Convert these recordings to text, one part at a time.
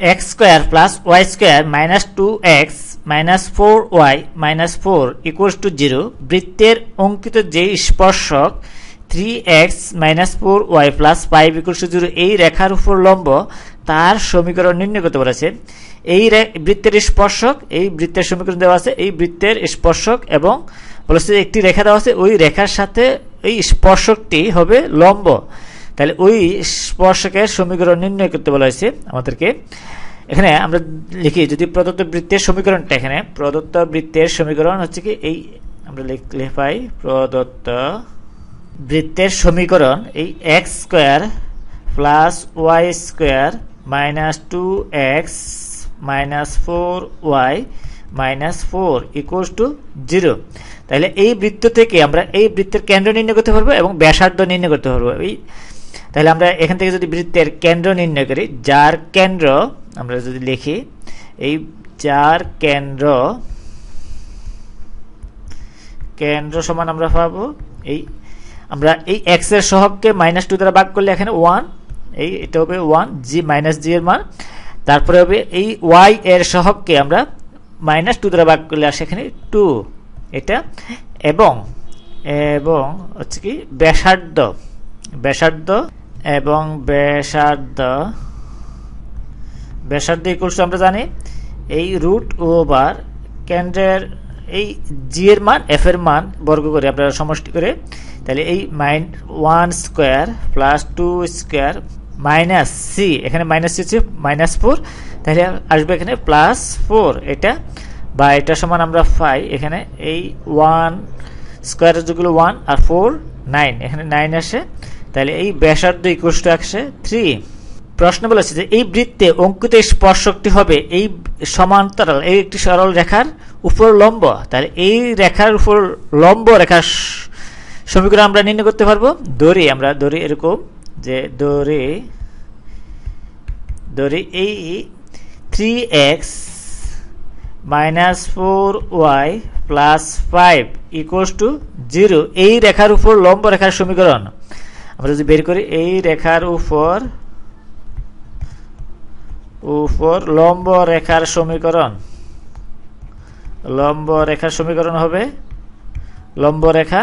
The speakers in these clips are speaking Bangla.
X square plus y square minus two x minus four y minus four equals to zero বৃত্তের অঙ্কিত যে স্পর্শক three x minus four y plus five equals to zero এই রেখার উপর লম্ব, তার সমীকরণ নির্ণয় করতে বলেছে। এই বৃত্তের স্পর্শক, এই বৃত্তের সমীকরণ দেওয়া আছে, এই বৃত্তের স্পর্শক এবং বলেছে একটি রেখা দেওয়া আছে, ওই রেখার সাথে, এই স্পর্শকটি হবে লম্ব। তাহলে ওই স্পর্শকে সমীকরণ নির্ণয় করতে বলা হয়েছে আমাদেরকে। এখানে আমরা লিখি, যদি প্রদত্ত বৃত্তের সমীকরণটা এখানে প্রদত্ত বৃত্তের সমীকরণ হচ্ছে কি, এই আমরা লিখলে পাই প্রদত্ত বৃত্তের সমীকরণ, এই x square plus y square minus two x minus four y minus four equals to zero তাহলে এই বৃত্ত থেকে আমরা এই বৃত্তের কেন্দ্র নির্ণয় করতে পারব এবং ব্যাসার্ধ নির্ণয় করতে পারব। এই তাহলে আমরা এখান থেকে যদি বৃত্তের কেন্দ্র নির্ণয় করি, যার কেন্দ্র, আমরা যদি লিখি, এই যার কেন্দ্র কেন্দ্র সমান আমরা পাবো, এই, আমরা এই এক্সের সহগকে মাইনাস টু দ্বারা ভাগ করলে এখানে ওয়ান এই এটা হবে ওয়ান জি মাইনাস জি এর মান। তারপরে হবে এই ওয়াই এর সহগকে আমরা মাইনাস টু দ্বারা ভাগ করলে আসে এখানে টু এটা। এবং এবং হচ্ছে কি, ব্যাসার্ধ ব্যাসার্ধ এবং ব্যাসার্ধ। ব্যাসার্ধ ইকুয়ালস আমরা জানি এই রুট ওভার কেন্দ্রের এই জি এর মান এফ এর মান বর্গ করে আপনারা সমষ্টি করে, তাহলে এই minus one square plus two square minus c এখানে মাইনাস সি হচ্ছে মাইনাস ফোর তাহলে আসবে এখানে প্লাস ফোর এটা বা এটা সমান আমরা পাই এখানে এই ওয়ান স্কোয়ারের যেগুলো ওয়ান আর ফোর নাইন এখানে নাইন আসে তাহলে এই ব্যাসার্ধ ইকুয়াল আসে থ্রি প্রশ্ন বলেছে যে এই বৃত্তে অঙ্কিত স্পর্শকটি হবে এই সমান্তরাল, এই একটি সরল রেখার উপর লম্ব। তাহলে এই রেখার উপর লম্ব রেখার সমীকরণ আমরা নির্ণয় করতে পারব। দড়ি, আমরা দড়ি এরকম যে দড়ি দড়ি এই three x minus four y plus five equals to zero এই রেখার উপর লম্ব রেখার সমীকরণ। আমরা যদি বের করি, এই রেখার উপর উপর লম্ব রেখার সমীকরণ। লম্ব রেখার সমীকরণ হবে লম্ব রেখা,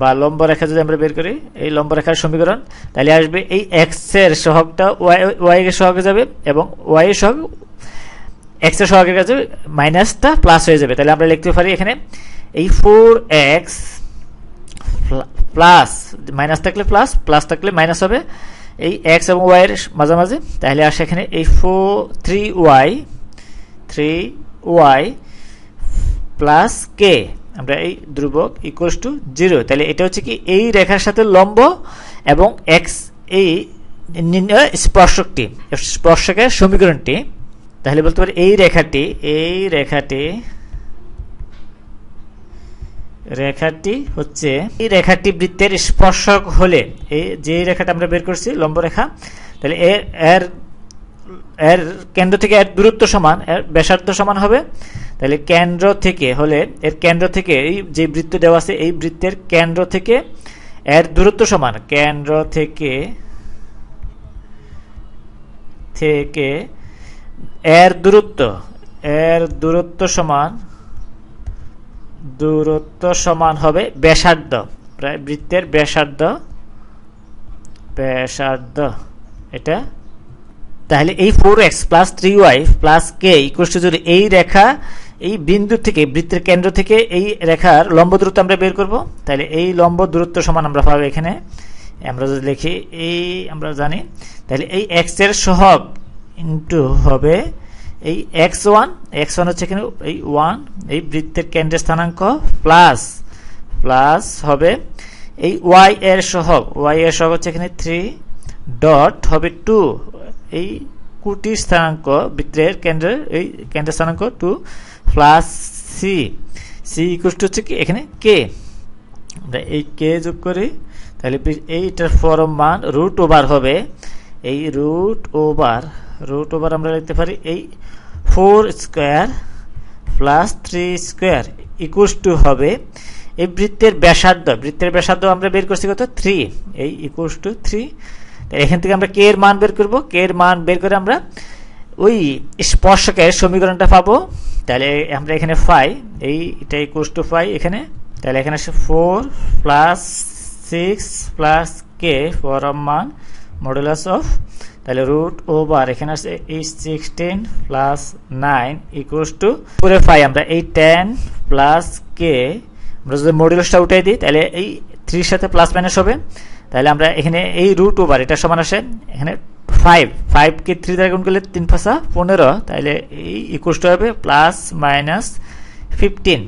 বা লম্ব রেখা যদি আমরা বের করি, এই লম্ব রেখার সমীকরণ, তাহলে আসবে এই এক্সের সহগটা ওয়াই ওয়াই এর সহগে যাবে এবং ওয়াই সহগ এক্সের সহগের কাছে মাইনাসটা প্লাস হয়ে যাবে। তাহলে আমরা লিখতে পারি এখানে এই ফোর এক্স প্লাস মাইনাস থাকলে প্লাস প্লাস থাকলে মাইনাস হবে। এই এক্স এবং ওয়াই এর মাঝামাঝি। তাহলে আসে এখানে এই four three y three y plus k আমরা এই ধ্রুবক ইকুয়ালস টু জিরো তাহলে এটা হচ্ছে কি এই রেখার সাথে লম্ব এবং এক্স এই স্পর্শকটি স্পর্শকের সমীকরণটি তাহলে বলতে পারি এই রেখাটি এই রেখাটি রেখাটি হচ্ছে, এই রেখাটি বৃত্তের স্পর্শক হলে, এই যে রেখাটা আমরা বের করছি, লম্ব রেখা, তাহলে এর এর কেন্দ্র থেকে এর দূরত্ব সমান, এর ব্যাসার্ধ সমান হবে। তাহলে কেন্দ্র থেকে হলে, এর কেন্দ্র থেকে এই যে বৃত্ত দেওয়া আছে, এই বৃত্তের কেন্দ্র থেকে এর দূরত্ব সমান, কেন্দ্র থেকে থেকে এর দূরত্ব এর দূরত্ব সমান দূরত্ব সমান হবে ব্যাসার্ধ। প্রায় বৃত্তের ব্যাসার্ধ। ব্যাসার্ধ। এটা? তাহলে এই four x plus three y plus k equal যদি এই রেখা এই বিন্দু থেকে, বৃত্তের কেন্দ্র থেকে এই রেখার লম্ব দূরত্ব আমরা বের করব, তাহলে এই লম্ব দূরত্ব সমান আমরা পাবো এখানে। আমরা যদি লিখি এই, আমরা জানি। তাহলে এই এক্সের সহগ ইন্টু হবে এই এক্স ওয়ান এক্স ওয়ান হচ্ছে এখানে এই ওয়ান এই বৃত্তের কেন্দ্রের স্থানাঙ্ক প্লাস প্লাস হবে এই ওয়াই এর সহগ। ওয়াই এর সহগ হচ্ছে এখানে থ্রি ডট হবে টু এই কুটির স্থানাঙ্ক বৃত্তের কেন্দ্রের এই কেন্দ্রের স্থানাঙ্ক two plus c c equal to হচ্ছে কি? এখানে কে এই কে যোগ করি, তাহলে এইটার ফরম মান রুট ওভার হবে। এই রুট ওভার রুট ওভার আমরা লিখতে পারি এই four square plus three square equal to হবে এই বৃত্তের ব্যাসার্ধ। বৃত্তের ব্যাসার্ধ আমরা বের করছি কত? থ্রি এই ইকুয়াল টু থ্রি এখান থেকে আমরা কে এর মান বের করব। কে এর মান বের করে আমরা ওই স্পর্শকের সমীকরণটা পাবো। তাহলে আমরা এখানে ফাই এই এটা ইকুয়াস টু ফাই এখানে। তাহলে এখানে আসে four plus six plus k form মান মডুলাস অফ তাহলে রুট ওভার এখানে আসছে এই sixteen plus nine equals to ফোরে ফাই আমরা এই টেন প্লাস কে আমরা যদি মডুলাসটা উঠাই দিই, তাহলে এই থ্রির সাথে প্লাস মাইনাস হবে। তাহলে আমরা এখানে এই রুট ওভার এটা সমান আসে, এখানে ফাইভ ফাইভকে থ্রি দ্বারা গুণ করলে তিন পাঁচা পনেরো, তাহলে এই ইকুয়াসটা হবে প্লাস মাইনাস ফিফটিন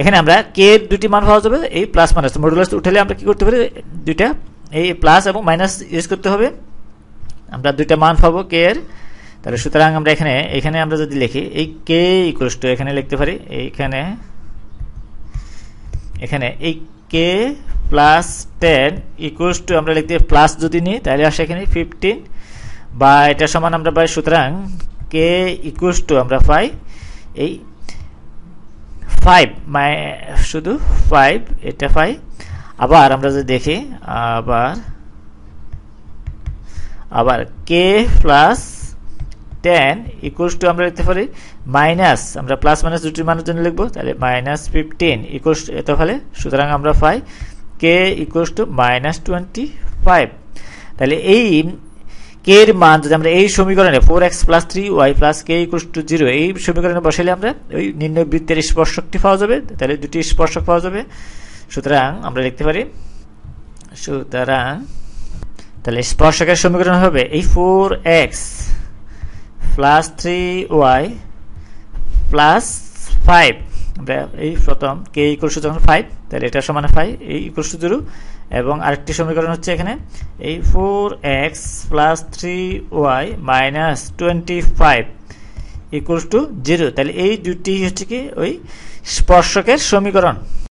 এখানে আমরা কে দুটি মান পাওয়া যাবে, এই প্লাস মাইনাস মডুলাস উঠালে আমরা কি করতে পারি? দুইটা, এই প্লাস এবং মাইনাস ইউজ করতে হবে। আমরা দুইটা মান পাবো কে এর। তাহলে সুতরাং আমরা এখানে এখানে আমরা যদি লিখি, এই কে ইকুয়ালস টু এখানে লিখতে পারি, এইখানে, এখানে, এই k plus ten equals to আমরা লিখতে প্লাস যদি নিই, তাহলে আসে এখানে ফিফটিন বা এটা সমান আমরা পাই, সুতরাং কে ইকুয়ালস টু আমরা পাই এই ফাইভ মাই শুধু ফাইভ এটা পাই। আবার আমরা যদি দেখি, আবার আবার k plus ten equals to আমরা লিখতে পারি মাইনাস আমরা প্লাস মাইনাস দুটি মানের জন্য লিখব, তাহলে মাইনাস ফিফটিন ইকুয়ালস টু এত ফলে সুতরাং আমরা পাই k equals to minus twenty five তাহলে এই কে এর মান যদি আমরা এই সমীকরণে four x plus three y plus k equals to zero এই সমীকরণে বসাইলে আমরা ওই নির্ণয় বৃত্তের স্পর্শকটি পাওয়া যাবে, তাহলে দুটি স্পর্শক পাওয়া যাবে। সুতরাং আমরা লিখতে পারি, সুতরাং তাহলে স্পর্শকের সমীকরণ হবে এই four x plus three y plus five এই প্রথম কে ইকুয়ালস যখন ফাইভ তাহলে এটা সমান ফাইভ এই ইকুয়ালস টু জিরো এবং আরেকটি সমীকরণ হচ্ছে এখানে এই four x plus three y minus twenty five equals to zero তাহলে এই দুটি হচ্ছে কি? ওই স্পর্শকের সমীকরণ।